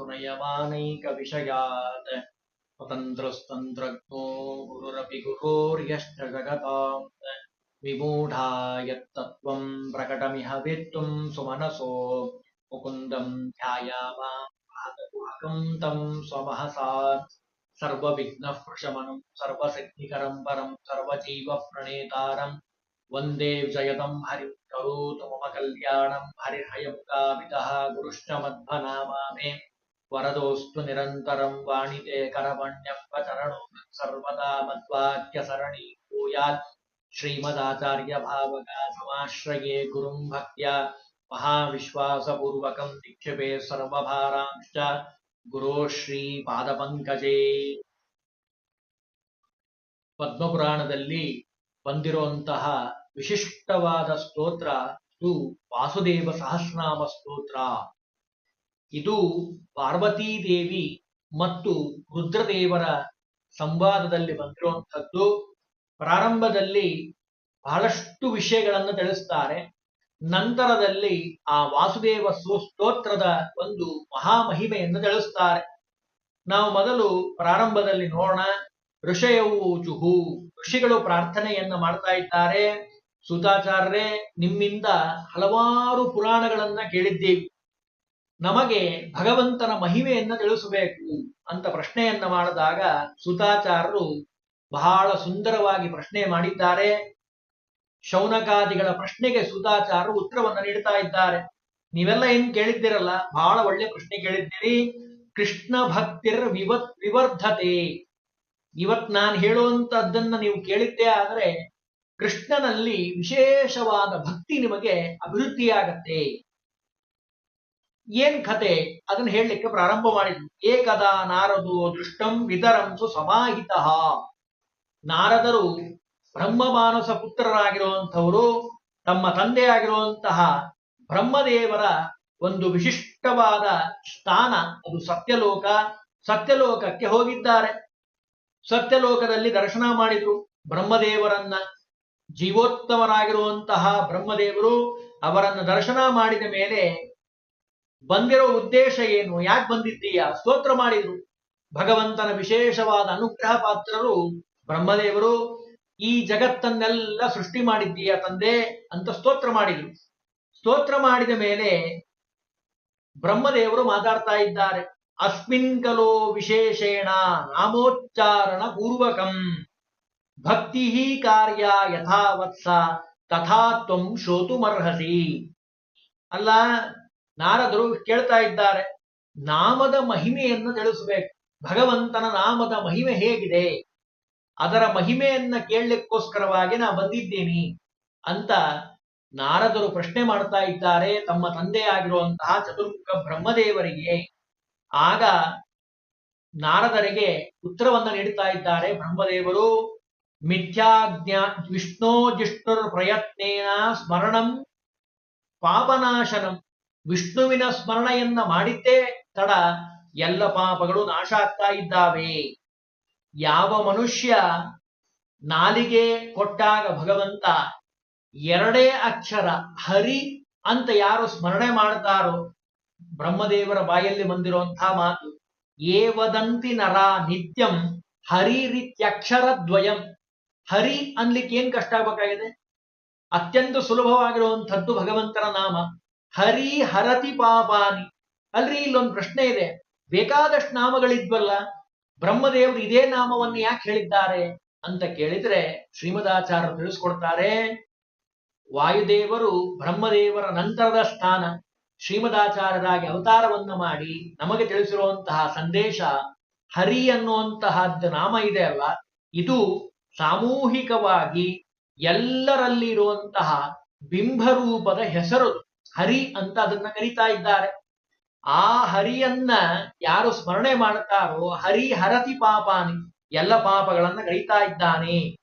श्रुतिसुनयमानैकविषयात् स्वतन्त्रस्तन्त्रज्ञो गुरुरपि गुरोर्यश्च जगताम् विमूढा यत्तत्त्वम् प्रकटमिह वेत्तुम् सुमनसो। मुकुन्दम् ध्यायामाहतम् तम् स्वमहसा। सर्वविघ्नः प्रशमनम् सर्वसिद्धिकरम् परम् सर्वजीवप्रणेतारम् वंदे जयतम् हरिम् करोतु मम कल्याणम् हरिर्हयमुकामितः गुरुश्च मध्वनामा मे ವರದೋಸ್ತು ನಿರಂತರಂ ವಾಣಿತೆ ಕರಮಣ್ಯಪ್ಪ ಚರಣೋ ಸರ್ವದಾ ಮಧ್ವಾಕ್ಯಸರಣಿ ಭೂಯಾತ್ ಶ್ರೀಮದಾಚಾರ್ಯ ಭಾವಕ ಸಮಾಶ್ರಯೇ ಗುರುಂ ಭಕ್ತ್ಯ ಮಹಾವಿಶ್ವಾಸಪೂರ್ವಕಂ ನಿಕ್ಷಿಪೆ ಸರ್ವಭಾರಾಂಶ್ಚ ಗುರು ಶ್ರೀ ಪಾದಪಂಕಜೇ ಪದ್ಮಪುರಾಣದಲ್ಲಿ ಬಂದಿರುವಂತಹ ವಿಶಿಷ್ಟವಾದ ಸ್ತೋತ್ರ ವಾಸುದೇವ ಸಹಸ್ರನಾಮ ಸ್ತೋತ್ರ. ಇದು ಪಾರ್ವತೀದೇವಿ ಮತ್ತು ರುದ್ರದೇವರ ಸಂವಾದದಲ್ಲಿ ಬಂದಿರುವಂಥದ್ದು. ಪ್ರಾರಂಭದಲ್ಲಿ ಬಹಳಷ್ಟು ವಿಷಯಗಳನ್ನು ತಿಳಿಸ್ತಾರೆ. ನಂತರದಲ್ಲಿ ಆ ವಾಸುದೇವ ಸ್ತೋತ್ರದ ಒಂದು ಮಹಾಮಹಿಮೆಯನ್ನು ತಿಳಿಸ್ತಾರೆ. ನಾವು ಮೊದಲು ಪ್ರಾರಂಭದಲ್ಲಿ ನೋಡೋಣ. ಋಷಯವು ಋಷಿಗಳು ಪ್ರಾರ್ಥನೆಯನ್ನ ಮಾಡ್ತಾ ಇದ್ದಾರೆ. ಸುತಾಚಾರ್ಯರೇ, ನಿಮ್ಮಿಂದ ಹಲವಾರು ಪುರಾಣಗಳನ್ನ ಕೇಳಿದ್ದೀವಿ. ನಮಗೆ ಭಗವಂತನ ಮಹಿಮೆಯನ್ನು ತಿಳಿಸಬೇಕು ಅಂತ ಪ್ರಶ್ನೆಯನ್ನ ಮಾಡಿದಾಗ ಸುತಾಚಾರರು ಬಹಳ ಸುಂದರವಾಗಿ ಪ್ರಶ್ನೆ ಮಾಡಿದ್ದಾರೆ. ಶೌನಕಾದಿಗಳ ಪ್ರಶ್ನೆಗೆ ಸುತಾಚಾರರು ಉತ್ತರವನ್ನು ನೀಡ್ತಾ ಇದ್ದಾರೆ. ನೀವೆಲ್ಲ ಏನ್ ಕೇಳಿದ್ದೀರಲ್ಲ? ಬಹಳ ಒಳ್ಳೆ ಪ್ರಶ್ನೆ ಕೇಳಿದ್ದೀರಿ. ಕೃಷ್ಣ ಭಕ್ತಿರ್ ವಿವತ್ ವಿವರ್ಧತೆ. ಇವತ್ ನಾನು ಹೇಳುವಂತದ್ದನ್ನ ನೀವು ಕೇಳಿದ್ದೆ ಆದ್ರೆ ಕೃಷ್ಣನಲ್ಲಿ ವಿಶೇಷವಾದ ಭಕ್ತಿ ನಿಮಗೆ ಅಭಿವೃದ್ಧಿಯಾಗತ್ತೆ. ಏನ್ ಕತೆ? ಅದನ್ನ ಹೇಳಲಿಕ್ಕೆ ಪ್ರಾರಂಭ ಮಾಡಿದ್ರು ಏಕದಾ ನಾರದು ದೃಷ್ಟಂ ವಿತರಂಸು ಸಮಾಹಿತ ನಾರದರು ಬ್ರಹ್ಮ ಮಾನಸ ಪುತ್ರರಾಗಿರುವಂಥವರು, ತಮ್ಮ ತಂದೆಯಾಗಿರುವಂತಹ ಬ್ರಹ್ಮದೇವರ ಒಂದು ವಿಶಿಷ್ಟವಾದ ಸ್ಥಾನ, ಅದು ಸತ್ಯಲೋಕ. ಸತ್ಯಲೋಕಕ್ಕೆ ಹೋಗಿದ್ದಾರೆ. ಸತ್ಯಲೋಕದಲ್ಲಿ ದರ್ಶನ ಮಾಡಿದ್ರು. ಬ್ರಹ್ಮದೇವರನ್ನ ಜೀವೋತ್ತಮರಾಗಿರುವಂತಹ ಬ್ರಹ್ಮದೇವರು ಅವರನ್ನು ದರ್ಶನ ಮಾಡಿದ ಮೇಲೆ ಬಂದಿರೋ ಉದ್ದೇಶ ಏನು? ಯಾಕೆ ಬಂದಿದ್ದೀಯಾ? ಸ್ತೋತ್ರ ಮಾಡಿದ್ರು. ಭಗವಂತನ ವಿಶೇಷವಾದ ಅನುಗ್ರಹ ಪಾತ್ರರು ಬ್ರಹ್ಮದೇವರು ಈ ಜಗತ್ತನ್ನೆಲ್ಲ ಸೃಷ್ಟಿ ಮಾಡಿದ್ದೀಯಾ ತಂದೆ ಅಂತ ಸ್ತೋತ್ರ ಮಾಡಿದ್ರು. ಸ್ತೋತ್ರ ಮಾಡಿದ ಮೇಲೆ ಬ್ರಹ್ಮದೇವರು ಮಾತಾಡ್ತಾ ಇದ್ದಾರೆ. ಅಸ್ಮಿನ್ ಕಲೋ ವಿಶೇಷೇಣ ನಾಮೋಚ್ಚಾರಣ ಪೂರ್ವಕಂ. ಭಕ್ತಿ ಕಾರ್ಯ ಯಥಾವತ್ಸ ತಥಾ ತ್ವಂ ಶೋತುಮರ್ಹಸಿ. ಅಲ್ಲ ನಾರದರು ಕೇಳ್ತಾ ಇದ್ದಾರೆ, ನಾಮದ ಮಹಿಮೆಯನ್ನು ತಿಳಿಸಬೇಕು. ಭಗವಂತನ ನಾಮದ ಮಹಿಮೆ ಹೇಗಿದೆ? ಅದರ ಮಹಿಮೆಯನ್ನ ಕೇಳಲಿಕ್ಕೋಸ್ಕರವಾಗಿ ನಾ ಬಂದಿದ್ದೇನೆ ಅಂತ ನಾರದರು ಪ್ರಶ್ನೆ ಮಾಡ್ತಾ ಇದ್ದಾರೆ ತಮ್ಮ ತಂದೆಯಾಗಿರುವಂತಹ ಚತುರ್ಮುಖ ಬ್ರಹ್ಮದೇವರಿಗೆ. ಆಗ ನಾರದರಿಗೆ ಉತ್ತರವನ್ನ ನೀಡುತ್ತಾ ಇದ್ದಾರೆ ಬ್ರಹ್ಮದೇವರು ಮಿಥ್ಯಾಜ್ಞಾ ವಿಷ್ಣೋ ಜಿಷ್ಣುರ್ ಪ್ರಯತ್ನೇನ ಸ್ಮರಣಂ ಪಾಪನಾಶನಂ. ವಿಷ್ಣುವಿನ ಸ್ಮರಣೆಯನ್ನ ಮಾಡಿದ್ದೇ ತಡ ಎಲ್ಲ ಪಾಪಗಳು ನಾಶ ಆಗ್ತಾ ಇದ್ದಾವೆ. ಯಾವ ಮನುಷ್ಯ ನಾಲಿಗೆ ಕೊಟ್ಟಾಗ ಭಗವಂತ ಎರಡೇ ಅಕ್ಷರ ಹರಿ ಅಂತ ಯಾರು ಸ್ಮರಣೆ ಮಾಡ್ತಾರೋ ಬ್ರಹ್ಮದೇವರ ಬಾಯಲ್ಲಿ ಬಂದಿರುವಂತಹ ಮಾತು, ಏವದಂತಿ ನರ ನಿತ್ಯಂ ಹರಿ ರೀತ್ಯಕ್ಷರ ದ್ವಯಂ. ಹರಿ ಅನ್ಲಿಕ್ಕೆ ಏನ್ ಕಷ್ಟ ಆಗ್ಬೇಕಾಗಿದೆ? ಅತ್ಯಂತ ಸುಲಭವಾಗಿರುವಂಥದ್ದು ಭಗವಂತನ ನಾಮ. ಹರಿ ಹರತಿ ಪಾಪಾನಿ. ಅಲ್ರಿ ಇಲ್ಲೊಂದು ಪ್ರಶ್ನೆ ಇದೆ. ಬೇಕಾದಷ್ಟು ನಾಮಗಳಿದ್ವಲ್ಲ, ಬ್ರಹ್ಮದೇವರು ಇದೇ ನಾಮವನ್ನು ಯಾಕೆ ಹೇಳಿದ್ದಾರೆ ಅಂತ ಕೇಳಿದ್ರೆ ಶ್ರೀಮದಾಚಾರ್ಯರು ತಿಳಿಸ್ಕೊಡ್ತಾರೆ. ವಾಯುದೇವರು ಬ್ರಹ್ಮದೇವರ ನಂತರದ ಸ್ಥಾನ. ಶ್ರೀಮದಾಚಾರ್ಯರಾಗಿ ಅವತಾರವನ್ನ ಮಾಡಿ ನಮಗೆ ತಿಳಿಸಿರುವಂತಹ ಸಂದೇಶ ಹರಿ ಅನ್ನುವಂತಹದ್ದು ನಾಮ ಇದೆ ಅಲ್ಲ ಇದು ಸಾಮೂಹಿಕವಾಗಿ ಎಲ್ಲರಲ್ಲಿ ಇರುವಂತಹ ಬಿಂಬರೂಪದ ಹೆಸರು. ಹರಿ ಅಂತ ಅದನ್ನ ಕರೀತಾ ಇದ್ದಾರೆ. ಆ ಹರಿಯನ್ನ ಯಾರು ಸ್ಮರಣೆ ಮಾಡ್ತಾರೋ ಹರಿ ಹರತಿ ಪಾಪಾನಿ, ಎಲ್ಲ ಪಾಪಗಳನ್ನ ಕರೀತಾ ಇದ್ದಾನೆ.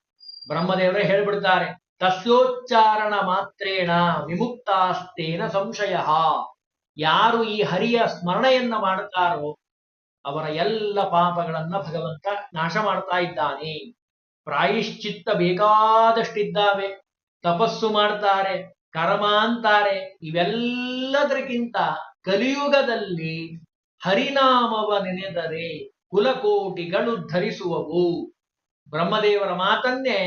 ಬ್ರಹ್ಮದೇವರೇ ಹೇಳ್ಬಿಡ್ತಾರೆ, ತಸ್ಯೋಚ್ಚಾರಣ ಮಾತ್ರೇಣ ವಿಮುಕ್ತಾಸ್ತೇನ ಸಂಶಯ. ಯಾರು ಈ ಹರಿಯ ಸ್ಮರಣೆಯನ್ನ ಮಾಡುತ್ತಾರೋ ಅವರ ಎಲ್ಲ ಪಾಪಗಳನ್ನ ಭಗವಂತ ನಾಶ ಮಾಡ್ತಾ ಇದ್ದಾನೆ. ಪ್ರಾಯಶ್ಚಿತ್ತ ಬೇಕಾದಷ್ಟಿದ್ದಾವೆ. ತಪಸ್ಸು ಮಾಡ್ತಾರೆ. ಕರ್ಮ ಅಂತಾರೆ, ಇವೆಲ್ಲದಕ್ಕಿಂತ ಕಲಿಯುಗದಲ್ಲಿ ಹರಿನಾಮವ ನೆನೆದರೆ ಕುಲಕೋಟಿಗಳು ಧರಿಸುವವು. ಬ್ರಹ್ಮದೇವರ ಮಾತನ್ನೇ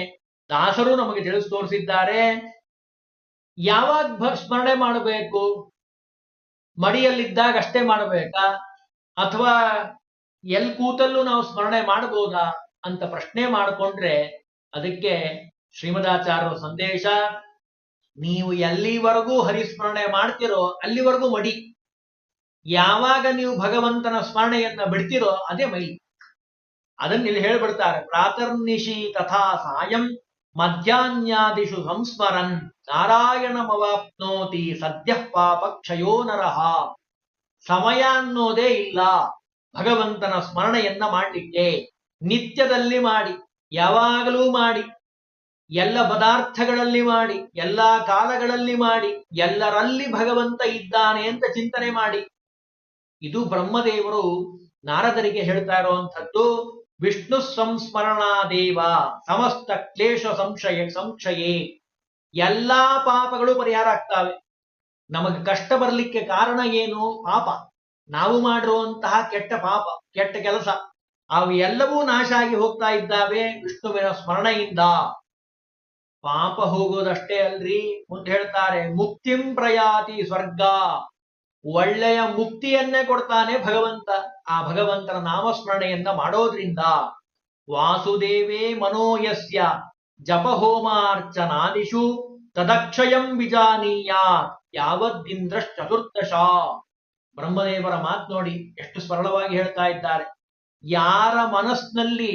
ದಾಸರು ನಮಗೆ ತಿಳಿಸಿ ತೋರಿಸಿದ್ದಾರೆ ಯಾವಾಗ ಸ್ಮರಣೆ ಮಾಡಬೇಕು? ಮಡಿಯಲ್ಲಿದ್ದಾಗ ಅಷ್ಟೇ ಮಾಡಬೇಕಾ? ಅಥವಾ ಎಲ್ ಕೂತಲ್ಲೂ ನಾವು ಸ್ಮರಣೆ ಮಾಡಬಹುದಾ ಅಂತ ಪ್ರಶ್ನೆ ಮಾಡಿಕೊಂಡ್ರೆ ಅದಕ್ಕೆ ಶ್ರೀಮದಾಚಾರ್ಯರ ಸಂದೇಶ ನೀವು ಎಲ್ಲಿವರೆಗೂ ಹರಿಸ್ಮರಣೆ ಮಾಡ್ತಿರೋ ಅಲ್ಲಿವರೆಗೂ ಮಡಿ. ಯಾವಾಗ ನೀವು ಭಗವಂತನ ಸ್ಮರಣೆಯನ್ನ ಬಿಡ್ತಿರೋ ಅದೇ ಮೈ. ಅದನ್ನ ಇಲ್ಲಿ ಹೇಳ್ಬಿಡ್ತಾರೆ, ಪ್ರಾತರ್ನಿಶಿ ತಥಾ ಸಾಯಂ ಮಧ್ಯಾಹ್ನಾದಿಷು ಸಂಸ್ಮರನ್. ನಾರಾಯಣಮವಾಪ್ನೋತಿ ಸದ್ಯ ಪಾಪ ಕ್ಷಯೋ ನರಹ ಸಮಯ ಅನ್ನೋದೇ ಇಲ್ಲ, ಭಗವಂತನ ಸ್ಮರಣೆಯನ್ನ ಮಾಡಲಿಕ್ಕೆ. ನಿತ್ಯದಲ್ಲಿ ಮಾಡಿ, ಯಾವಾಗಲೂ ಮಾಡಿ. ಎಲ್ಲ ಪದಾರ್ಥಗಳಲ್ಲಿ ಮಾಡಿ, ಎಲ್ಲಾ ಕಾಲಗಳಲ್ಲಿ ಮಾಡಿ, ಎಲ್ಲರಲ್ಲಿ ಭಗವಂತ ಇದ್ದಾನೆ ಅಂತ ಚಿಂತನೆ ಮಾಡಿ. ಇದು ಬ್ರಹ್ಮದೇವರು ನಾರದರಿಗೆ ಹೇಳ್ತಾ ಇರುವಂಥದ್ದು, ವಿಷ್ಣು ಸಂಸ್ಮರಣಾ ದೇವ, ಸಮಸ್ತ ಕ್ಲೇಶ ಸಂಶಯ, ಸಂಶಯೇ. ಎಲ್ಲಾ ಪಾಪಗಳು ಪರಿಹಾರ ಆಗ್ತಾವೆ. ನಮಗೆ ಕಷ್ಟ ಬರಲಿಕ್ಕೆ ಕಾರಣ ಏನು? ಪಾಪ. ನಾವು ಮಾಡಿರುವಂತಹ ಕೆಟ್ಟ ಪಾಪ, ಕೆಟ್ಟ ಕೆಲಸ. ಅವು ಎಲ್ಲವೂ ನಾಶ ಆಗಿ ಹೋಗ್ತಾ ಇದ್ದಾವೆ ವಿಷ್ಣುವಿನ ಸ್ಮರಣೆಯಿಂದ. ಪಾಪ ಹೋಗೋದಷ್ಟೇ ಅಲ್ರಿ ಮುಂದೆ ಹೇಳ್ತಾರೆ, ಮುಕ್ತಿಂ ಪ್ರಯಾತಿ ಸ್ವರ್ಗ. ಒಳ್ಳೆಯ ಮುಕ್ತಿಯನ್ನೇ ಕೊಡ್ತಾನೆ ಭಗವಂತ. ಆ ಭಗವಂತನ ನಾಮಸ್ಮರಣೆಯನ್ನ ಮಾಡೋದ್ರಿಂದ ವಾಸುದೇವೇ ಮನೋಯಸ್ಯ ಜಪಹೋಮಾರ್ಚನಾದಿಷು ತದಕ್ಷಯಂ ವಿಜಾನೀಯ ಯಾವದ್ದಿಂದ್ರಶ್ಚತುರ್ದಶ ಬ್ರಹ್ಮದೇವರ ಮಾತು ನೋಡಿ ಎಷ್ಟು ಸರಳವಾಗಿ ಹೇಳ್ತಾ ಇದ್ದಾರೆ. ಯಾರ ಮನಸ್ಸಿನಲ್ಲಿ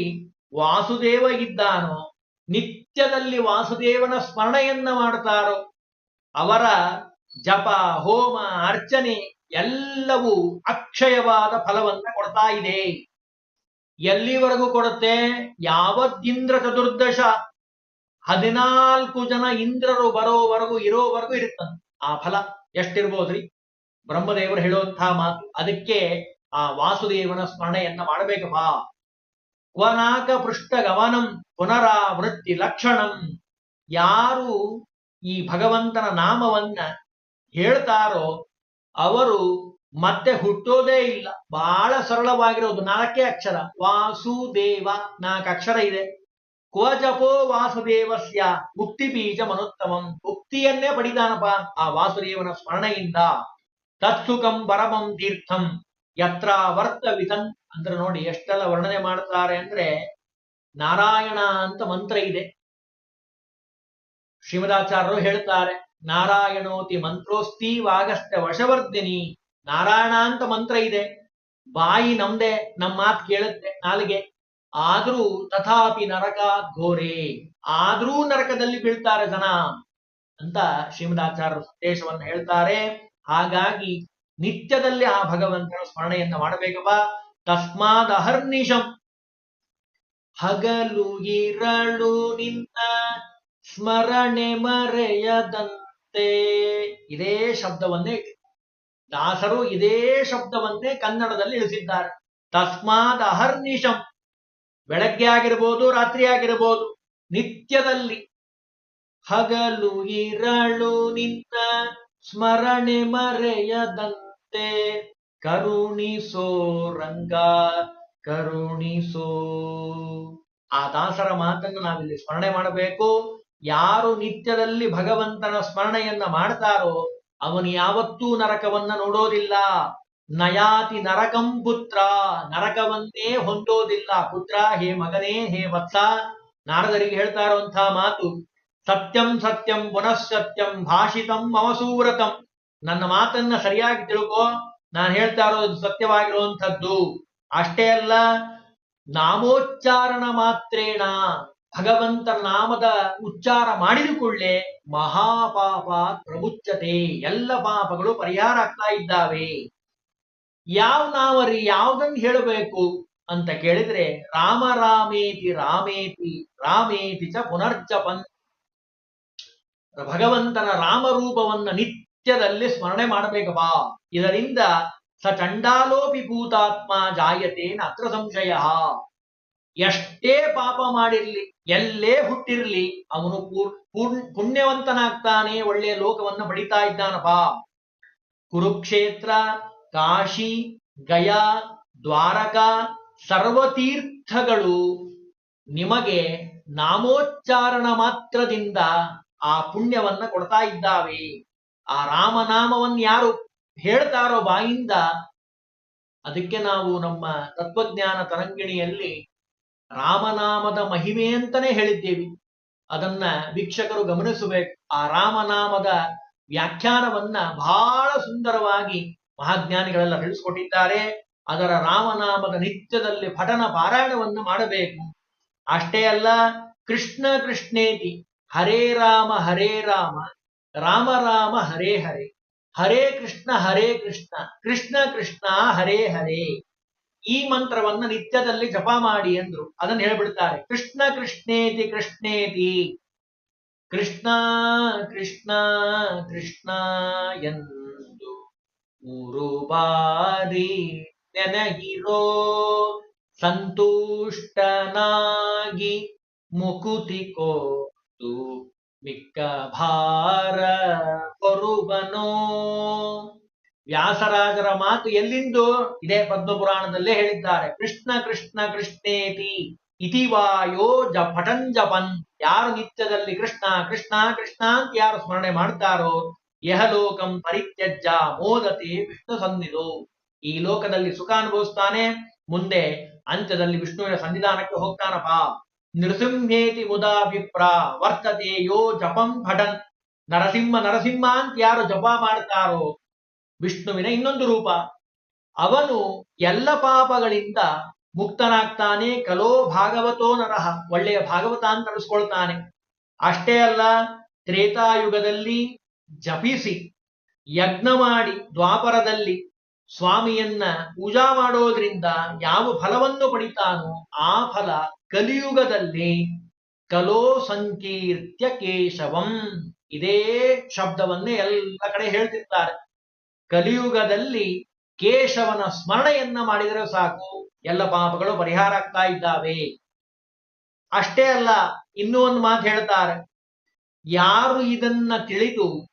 ವಾಸುದೇವ ಇದ್ದಾನೋ ನಿತ್ಯದಲ್ಲಿ ವಾಸುದೇವನ ಸ್ಮರಣೆಯನ್ನ ಮಾಡ್ತಾರೋ, ಅವರ ಜಪ, ಹೋಮ, ಅರ್ಚನೆ ಎಲ್ಲವೂ ಅಕ್ಷಯವಾದ ಫಲವನ್ನ ಕೊಡ್ತಾ ಇದೆ. ಎಲ್ಲಿವರೆಗೂ ಕೊಡುತ್ತೆ? ಯಾವತ್ತಿಂದ್ರ ಚತುರ್ದಶ? ಹದಿನಾಲ್ಕು ಜನ ಇಂದ್ರರು ಬರೋವರೆಗೂ, ಇರೋವರೆಗೂ ಇರುತ್ತಂತೆ. ಆ ಫಲ ಎಷ್ಟಿರ್ಬೋದ್ರಿ? ಬ್ರಹ್ಮದೇವರು ಹೇಳುವಂತಹ ಮಾತು. ಅದಕ್ಕೆ ಆ ವಾಸುದೇವನ ಸ್ಮರಣೆಯನ್ನ ಮಾಡಬೇಕಪ್ಪ. ಕ್ವನಾಕ ಪೃಷ್ಠ ಗಮನಂ ಪುನರಾವೃತ್ತಿ ಲಕ್ಷಣಂ ಯಾರು ಈ ಭಗವಂತನ ನಾಮವನ್ನ ಹೇಳ್ತಾರೋ ಅವರು ಮತ್ತೆ ಹುಟ್ಟೋದೇ ಇಲ್ಲ. ಬಹಳ ಸರಳವಾಗಿರೋದು ನಾಲ್ಕೇ ಅಕ್ಷರ. ವಾಸುದೇವ ನಾಲ್ಕು ಅಕ್ಷರ ಇದೆ. ಕ್ವ ಜಪೋ ವಾಸುದೇವಸ್ಯ ಮುಕ್ತಿ ಬೀಜ ಮನೋತ್ತಮಂ. ಮುಕ್ತಿಯನ್ನೇ ಪಡಿದಾನಪ್ಪ ಆ ವಾಸುದೇವನ ಸ್ಮರಣೆಯಿಂದ. ತತ್ಸುಖಂ ಪರಮಂ ತೀರ್ಥಂ. ಯತ್ರ ವರ್ತ ಅಂದ್ರೆ ನೋಡಿ ಎಷ್ಟೆಲ್ಲ ವರ್ಣನೆ ಮಾಡ್ತಾರೆ ಅಂದ್ರೆ ನಾರಾಯಣ ಅಂತ ಮಂತ್ರ ಇದೆ. ಶ್ರೀಮದಾಚಾರ್ಯರು ಹೇಳ್ತಾರೆ, ನಾರಾಯಣೋತಿ ಮಂತ್ರೋಸ್ತಿ ವಾಗಸ್ತ ವಶವರ್ಧಿನಿ, ನಾರಾಯಣ ಅಂತ ಮಂತ್ರ ಇದೆ. ಬಾಯಿ ನಮ್ದೆ ನಮ್ಮ ಮಾತು ಕೇಳುತ್ತೆ ನಾಲಿಗೆ. ಆದ್ರೂ ತಥಾಪಿ ನರಕ ಘೋರೆ, ಆದ್ರೂ ನರಕದಲ್ಲಿ ಬೀಳ್ತಾರೆ ಜನ ಅಂತ ಶ್ರೀಮದಾಚಾರ್ಯರು ಸಂದೇಶವನ್ನು ಹೇಳ್ತಾರೆ. ಹಾಗಾಗಿ ನಿತ್ಯದಲ್ಲಿ ಆ ಭಗವಂತನ ಸ್ಮರಣೆಯನ್ನ ಮಾಡಬೇಕಪ್ಪ. ತಸ್ಮಾದ್ ಅಹರ್ನಿಶಂ ಹಗಲು ಇರಳು ನಿನ್ನ ಸ್ಮರಣೆ ಮರೆಯದಂತೆ ಇದೇ ಶಬ್ದವನ್ನೇ ದಾಸರು ಇದೇ ಶಬ್ದವನ್ನೇ ಕನ್ನಡದಲ್ಲಿ ಇಳಿಸಿದ್ದಾರೆ. ತಸ್ಮಾದ ಅಹರ್ನಿಶಂ ಬೆಳಗ್ಗೆ ಆಗಿರ್ಬೋದು, ರಾತ್ರಿ ಆಗಿರ್ಬೋದು, ನಿತ್ಯದಲ್ಲಿ ಹಗಲು ಇರಳು ನಿನ್ನ ಸ್ಮರಣೆ ಮರೆಯದಂತೆ. ಕರುಣಿಸೋ ರಂಗ ಕರುಣಿಸೋ. ಆ ದಾಸರ ಮಾತನ್ನು ನಾವಿಲ್ಲಿ ಸ್ಮರಣೆ ಮಾಡಬೇಕು. ಯಾರು ನಿತ್ಯದಲ್ಲಿ ಭಗವಂತನ ಸ್ಮರಣೆಯನ್ನ ಮಾಡ್ತಾರೋ, ಅವನು ಯಾವತ್ತೂ ನರಕವನ್ನ ನೋಡೋದಿಲ್ಲ. ನಯಾತಿ ನರಕಂ ಪುತ್ರ, ನರಕವನ್ನೇ ಹೊಂದೋದಿಲ್ಲ. ಪುತ್ರ, ಹೇ ಮಗನೇ, ಹೇ ವತ್ಸ. ನಾರದರಿಗೆ ಹೇಳ್ತಾ ಇರುವಂತಹ ಮಾತು, ಸತ್ಯಂ ಸತ್ಯಂ ಪುನಃ ಸತ್ಯಂ ಭಾಷಿತಂ ಮಮಸೂರತಂ ನನ್ನ ಮಾತನ್ನ ಸರಿಯಾಗಿ ತಿಳ್ಕೋ. ನಾನು ಹೇಳ್ತಾ ಇರೋದು ಸತ್ಯವಾಗಿರುವಂಥದ್ದು. ಅಷ್ಟೇ ಅಲ್ಲ, ನಾಮೋಚ್ಚಾರಣ ಮಾತ್ರೇಣ ಭಗವಂತನ ನಾಮದ ಉಚ್ಚಾರ ಮಾಡಿದ ಕೂಡಲೇ ಮಹಾಪಾಪ ಪ್ರಮುಚ್ಚತೆ ಎಲ್ಲ ಪಾಪಗಳು ಪರಿಹಾರ ಆಗ್ತಾ ಇದ್ದಾವೆ. ಯಾವ ನಾವರಿ ಯಾವ್ದನ್ನು ಹೇಳಬೇಕು ಅಂತ ಕೇಳಿದ್ರೆ, ರಾಮ ರಾಮೇತಿ ರಾಮೇತಿ ರಾಮೇತಿ ಚ ಪುನರ್ಜಪನ್. ಭಗವಂತನ ರಾಮರೂಪವನ್ನ ನಿತ್ಯದಲ್ಲಿ ಸ್ಮರಣೆ ಮಾಡಬೇಕಪ್ಪ ಇದರಿಂದ ಸ ಚಂಡಾಲೋಪಿ ಭೂತಾತ್ಮ ಜಾಯತೆ ಅತ್ರ ಸಂಶಯ. ಎಷ್ಟೇ ಪಾಪ ಮಾಡಿರ್ಲಿ, ಎಲ್ಲೇ ಹುಟ್ಟಿರ್ಲಿ, ಅವನು ಪುಣ್ಯವಂತನಾಗ್ತಾನೆ ಒಳ್ಳೆಯ ಲೋಕವನ್ನ ಪಡಿತಾ ಇದ್ದಾನಪ್ಪ. ಕುರುಕ್ಷೇತ್ರ, ಕಾಶಿ, ಗಯಾ, ದ್ವಾರಕಾ, ಸರ್ವತೀರ್ಥಗಳು ನಿಮಗೆ ನಾಮೋಚ್ಚಾರಣ ಮಾತ್ರದಿಂದ ಆ ಪುಣ್ಯವನ್ನ ಕೊಡ್ತಾ ಇದ್ದಾವೆ. ಆ ರಾಮನಾಮವನ್ನು ಯಾರು ಹೇಳ್ತಾರೋ ಬಾಯಿಂದ ಅದಕ್ಕೆ ನಾವು ನಮ್ಮ ತತ್ವಜ್ಞಾನ ತರಂಗಿಣಿಯಲ್ಲಿ ರಾಮನಾಮದ ಮಹಿಮೆ ಅಂತಾನೆ ಹೇಳಿದ್ದೇವೆ. ಅದನ್ನ ವೀಕ್ಷಕರು ಗಮನಿಸಬೇಕು. ಆ ರಾಮನಾಮದ ವ್ಯಾಖ್ಯಾನವನ್ನ ಬಹಳ ಸುಂದರವಾಗಿ ಮಹಾಜ್ಞಾನಿಗಳೆಲ್ಲ ತಿಳಿಸ್ಕೊಟ್ಟಿದ್ದಾರೆ. ಅದರ ರಾಮನಾಮದ ನಿತ್ಯದಲ್ಲಿ ಪಠನ ಪಾರಾಯಣವನ್ನು ಮಾಡಬೇಕು. ಅಷ್ಟೇ ಅಲ್ಲ, ಕೃಷ್ಣ ಕೃಷ್ಣೇತಿ, ಹರೇ ರಾಮ ಹರೇ ರಾಮ. ರಾಮ ರಾಮ ಹರೇ ಹರೇ. ಹರೇ ಕೃಷ್ಣ ಹರೇ ಕೃಷ್ಣ. ಕೃಷ್ಣ ಕೃಷ್ಣ, ಹರೇ ಹರೇ. ಈ ಮಂತ್ರವನ್ನ ನಿತ್ಯದಲ್ಲಿ ಜಪ ಮಾಡಿ ಎಂದ್ರು ಅದನ್ನ ಹೇಳ್ಬಿಡ್ತಾರೆ. ಕೃಷ್ಣ ಕೃಷ್ಣೇತಿ ಕೃಷ್ಣೇತಿ. ಕೃಷ್ಣ ಕೃಷ್ಣ ಕೃಷ್ಣ ಎಂದು ಮೂರು ಬಾರಿ ನೆನಗಿರೋ ಸಂತುಷ್ಟನಾಗಿ ಮುಕುತಿಕೋ ಕೋತು ಮಿಕ್ಕ ಭಾರ ಹೊರುವನೋ ವ್ಯಾಸರಾಜರ ಮಾತು ಎಲ್ಲಿಂದು ಇದೇ ಪದ್ಮಪುರಾಣದಲ್ಲೇ ಹೇಳಿದ್ದಾರೆ. ಕೃಷ್ಣ ಕೃಷ್ಣ ಕೃಷ್ಣೇತಿ ಇತಿವಾಯೋ ಜ ಜಪನ್ ಯಾರು ನಿತ್ಯದಲ್ಲಿ ಕೃಷ್ಣ ಕೃಷ್ಣ ಕೃಷ್ಣ ಅಂತ ಯಾರು ಸ್ಮರಣೆ ಮಾಡ್ತಾರೋ ಯಹಲೋಕಂ ಪರಿತ್ಯಜ್ಯ ಮೋದತೆ ವಿಷ್ಣು ಸಂದಿದು ಈ ಲೋಕದಲ್ಲಿ ಸುಖ ಅನುಭವಿಸ್ತಾನೆ, ಮುಂದೆ ಅಂತ್ಯದಲ್ಲಿ ವಿಷ್ಣುವಿನ ಸನ್ನಿಧಾನಕ್ಕೆ ಹೋಗ್ತಾನಪ್ಪ. ನೃಸಿಂಹೇತಿ ಮುದಾ ವಿಪ್ರ ವರ್ತತೆ ಯೋ ಜಪಂ ಭಟನ್ ನರಸಿಂಹ ನರಸಿಂಹ ಅಂತ ಯಾರು ಜಪ ಮಾಡ್ತಾರೋ ವಿಷ್ಣುವಿನ ಇನ್ನೊಂದು ರೂಪ। ಅವನು ಎಲ್ಲ ಪಾಪಗಳಿಂದ ಮುಕ್ತನಾಗ್ತಾನೆ, ಕಲೋ ಭಾಗವತೋ ನರಹ ಒಳ್ಳೆಯ ಭಾಗವತ ಅಂತ ಅನಿಸ್ಕೊಳ್ತಾನೆ ಅಷ್ಟೇ ಅಲ್ಲ, ತ್ರೇತಾಯುಗದಲ್ಲಿ ಜಪಿಸಿ, ಯಜ್ಞ ಮಾಡಿ ದ್ವಾಪರದಲ್ಲಿ ಸ್ವಾಮಿಯನ್ನ ಪೂಜಾ ಮಾಡೋದ್ರಿಂದ ಯಾವ ಫಲವನ್ನು ಪಡಿತಾನೋ ಆ ಫಲ ಕಲಿಯುಗದಲ್ಲಿ ಕಲೋ ಸಂಕೀರ್ತ್ಯ ಕೇಶವಂ. ಇದೇ ಶಬ್ದವನ್ನೇ ಎಲ್ಲ ಕಡೆ ಹೇಳ್ತಿರ್ತಾರೆ. ಕಲಿಯುಗದಲ್ಲಿ ಕೇಶವನ ಸ್ಮರಣೆಯನ್ನ ಮಾಡಿದರೆ ಸಾಕು. ಎಲ್ಲ ಪಾಪಗಳು ಪರಿಹಾರ ಆಗ್ತಾ ಇದ್ದಾವೆ. ಅಷ್ಟೇ ಅಲ್ಲ, ಇನ್ನೂ ಒಂದು ಮಾತು ಹೇಳ್ತಾರೆ. ಯಾರು ಇದನ್ನ ತಿಳಿದು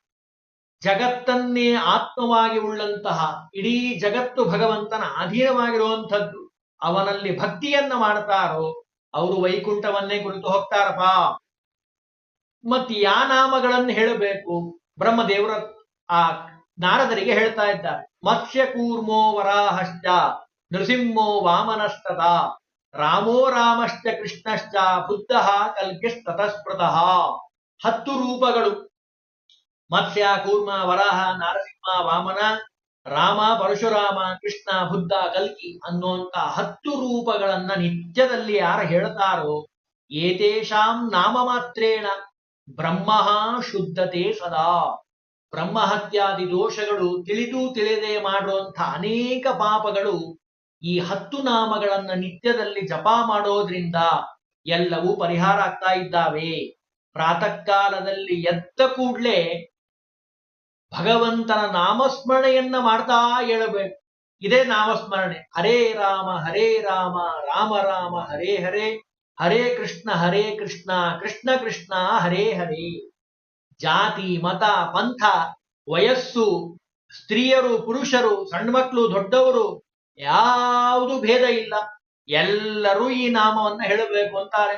ಜಗತ್ತನ್ನೇ ಆತ್ಮವಾಗಿ ಉಳ್ಳಂತಹ ಇಡೀ ಜಗತ್ತು ಭಗವಂತನ ಅಧೀನವಾಗಿರುವಂಥದ್ದು, ಅವನಲ್ಲಿ ಭಕ್ತಿಯನ್ನ ಮಾಡ್ತಾರೋ ಅವರು ವೈಕುಂಠವನ್ನೇ ಕುರಿತು ಹೋಗ್ತಾರಪ್ಪ. ಮತ್ ಯಾ ನಾಮಗಳನ್ನು ಹೇಳಬೇಕು? ಬ್ರಹ್ಮದೇವರ ಆ ನಾರದರಿಗೆ ಹೇಳ್ತಾ ಇದ್ದಾರೆ ಮತ್ಸ್ಯ ಕೂರ್ಮೋ ವರಾಹಶ್ಚ, ನೃಸಿಂಹೋ ವಾಮನಸ್ತದ ರಾಮೋ ರಾಮಶ್ಚ ಕೃಷ್ಣಶ್ಚ, ಬುದ್ಧ ಕಲ್ಕಿಸ್ತತಸ್ಪೃತಃ ಹತ್ತು ರೂಪಗಳು. ಮತ್ಸ್ಯ, ಕೂರ್ಮ, ವರಾಹ, ನಾರಸಿಂಹ, ವಾಮನ ರಾಮ, ಪರಶುರಾಮ, ಕೃಷ್ಣ, ಬುದ್ಧ, ಕಲ್ಕಿ ಅನ್ನುವಂತ ಹತ್ತು ರೂಪಗಳನ್ನ ನಿತ್ಯದಲ್ಲಿ ಯಾರು ಹೇಳ್ತಾರೋ, ಏತೇಷಾಂ ನಾಮ ಮಾತ್ರೇಣ ಬ್ರಹ್ಮ ಶುದ್ಧತೆ ಸದಾ. ಬ್ರಹ್ಮಹತ್ಯಾದಿ ದೋಷಗಳು ತಿಳಿದು ತಿಳಿದೇ ಮಾಡುವಂಥ ಅನೇಕ ಪಾಪಗಳು ಈ ಹತ್ತು ನಾಮಗಳನ್ನ ನಿತ್ಯದಲ್ಲಿ ಜಪ ಮಾಡೋದ್ರಿಂದ ಎಲ್ಲವೂ ಪರಿಹಾರ ಆಗ್ತಾ ಇದ್ದಾವೆ. ಪ್ರಾತಃ ಕಾಲದಲ್ಲಿ ಎದ್ದ ಕೂಡ್ಲೆ ಭಗವಂತನ ನಾಮಸ್ಮರಣೆಯನ್ನ ಮಾಡ್ತಾ ಹೇಳಬೇಕು. ಇದೇ ನಾಮಸ್ಮರಣೆ. ಹರೇ ರಾಮ ಹರೇ ರಾಮ ರಾಮ ರಾಮ, ಹರೇ ಹರೇ ಹರೇ ಕೃಷ್ಣ ಹರೇ ಕೃಷ್ಣ ಕೃಷ್ಣ ಕೃಷ್ಣ, ಹರೇ ಹರೇ. ಜಾತಿ, ಮತ, ಪಂಥ, ವಯಸ್ಸು, ಸ್ತ್ರೀಯರು, ಪುರುಷರು, ಸಣ್ಣ ಮಕ್ಕಳು, ದೊಡ್ಡವರು, ಯಾವುದು ಭೇದ ಇಲ್ಲ. ಎಲ್ಲರೂ ಈ ನಾಮವನ್ನ ಹೇಳಬೇಕು ಅಂತಾರೆ.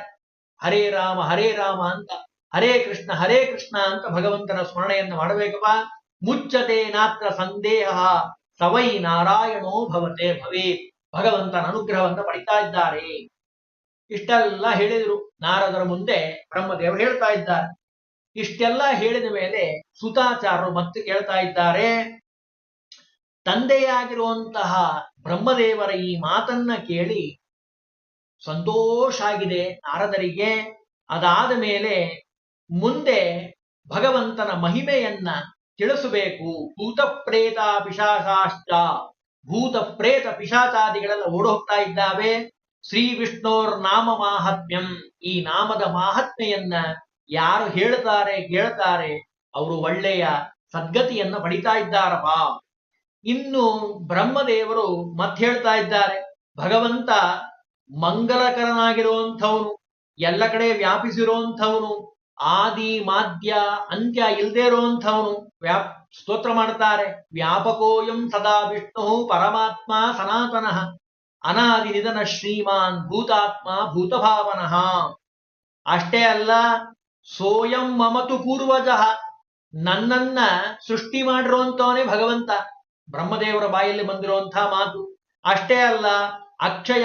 ಹರೇ ರಾಮ ಹರೇ ರಾಮ ಅಂತ, ಹರೇ ಕೃಷ್ಣ ಹರೇ ಕೃಷ್ಣ ಅಂತ ಭಗವಂತನ ಸ್ಮರಣೆಯನ್ನು ಮಾಡಬೇಕಪ್ಪ. ಮುಚ್ಚತೆ ನಾತ್ರ ಸಂದೇಹ, ಸವೈ ನಾರಾಯಣೋ ಭವತೆ ಭವೇ ಭಗವಂತನ ಅನುಗ್ರಹವನ್ನ ಪಡಿತಾ ಇದ್ದಾರೆ. ಇಷ್ಟೆಲ್ಲ ಹೇಳಿದರು ನಾರದರ ಮುಂದೆ ಬ್ರಹ್ಮದೇವರು ಹೇಳ್ತಾ ಇದ್ದಾರೆ. ಇಷ್ಟೆಲ್ಲ ಹೇಳಿದ ಮೇಲೆ ಸುತಾಚಾರರು ಮತ್ತೆ ಕೇಳ್ತಾ ಇದ್ದಾರೆ. ತಂದೆಯಾಗಿರುವಂತಹ ಬ್ರಹ್ಮದೇವರ ಈ ಮಾತನ್ನ ಕೇಳಿ ಸಂತೋಷ ಆಗಿದೆ ನಾರದರಿಗೆ. ಅದಾದ ಮೇಲೆ ಮುಂದೆ ಭಗವಂತನ ಮಹಿಮೆಯನ್ನ ತಿಳಿಸಬೇಕು. ಭೂತ ಪ್ರೇತ ಪಿಶಾಚಾಶ್ಚ ಭೂತ ಪ್ರೇತ ಪಿಶಾಚಾದಿಗಳೆಲ್ಲ ಓಡೋಗ್ತಾ ಇದ್ದಾವೆ. ಶ್ರೀ ವಿಷ್ಣೋರ್ ನಾಮ ಮಾಹಾತ್ಮ್ಯಂ ಈ ನಾಮದ ಮಾಹಾತ್ಮೆಯನ್ನ ಯಾರು ಹೇಳ್ತಾರೆ, ಕೇಳ್ತಾರೆ, ಅವರು ಒಳ್ಳೆಯ ಸದ್ಗತಿಯನ್ನ ಪಡಿತಾ ಇದ್ದಾರಪ್ಪ. ಇನ್ನು ಬ್ರಹ್ಮದೇವರು ಮತ್ತೆ ಹೇಳ್ತಾ ಇದ್ದಾರೆ. ಭಗವಂತ ಮಂಗಲಕರನಾಗಿರುವಂಥವನು, ಎಲ್ಲ ಕಡೆ ವ್ಯಾಪಿಸಿರುವಂಥವನು ಆದಿ ಮಾಧ್ಯ ಅಂತ್ಯ ಇಲ್ಲದೆ ಇರುವಂಥವನು ವ್ಯಾಪ್, ಸ್ತೋತ್ರ ಮಾಡ್ತಾರೆ ವ್ಯಾಪಕೋಯಂ ಸದಾ ವಿಷ್ಣು ಪರಮಾತ್ಮ ಸನಾತನಃ. ಅನಾದಿ ನಿಧನ ಶ್ರೀಮಾನ್ ಭೂತಾತ್ಮ ಭೂತಭಾವನಃ. ಅಷ್ಟೇ ಅಲ್ಲ, ಸೋಯಂ ಮಮತು ಪೂರ್ವಜಃ. ನನ್ನನ್ನ ಸೃಷ್ಟಿ ಮಾಡಿರುವಂತವನೇ ಭಗವಂತ. ಬ್ರಹ್ಮದೇವರ ಬಾಯಲ್ಲಿ ಬಂದಿರುವಂತಹ ಮಾತು. ಅಷ್ಟೇ ಅಲ್ಲ, ಅಕ್ಷಯ,